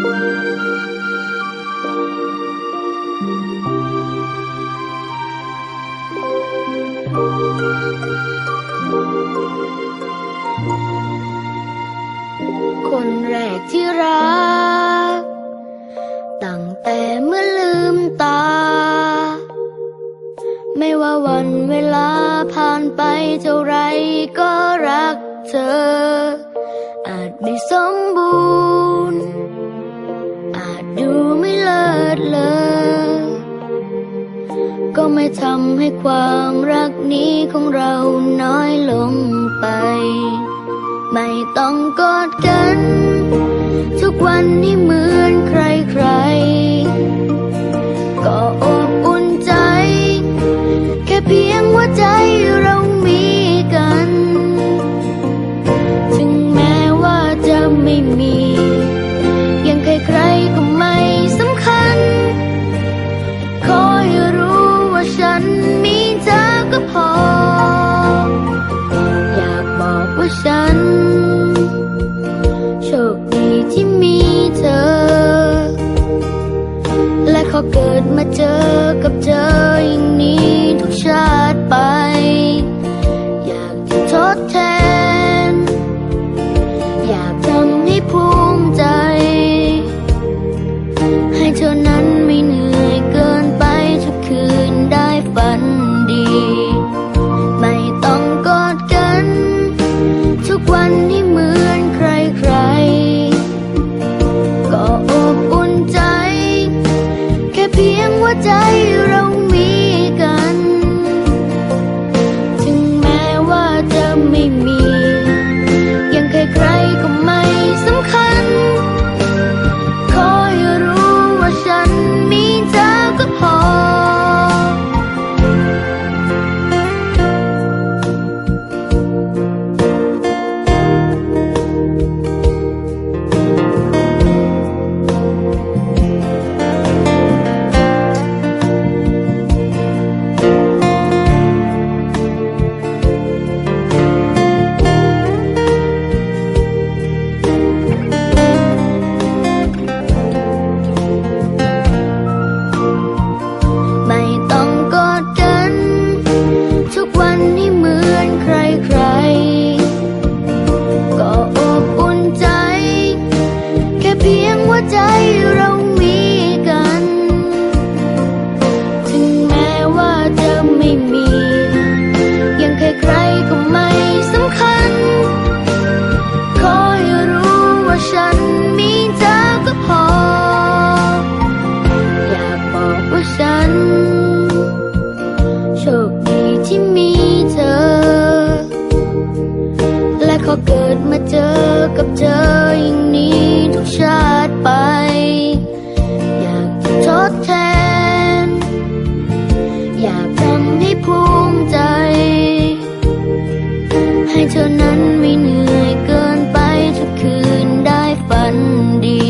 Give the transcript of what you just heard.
คนแรกที่รัก ตั้งแต่เมื่อลืมตา ไม่ว่าวันเวลาผ่านไปเท่าไรก็รักเธอ ไม่ทำให้ความรักนี้ของเราน้อยลงไป ไม่ต้องกอดกัน ทุกวันนี้เหมือนใครๆ 不 ใจเรา เธอนั้นไม่เหนื่อยเกินไปทุกคืนได้ฝันดี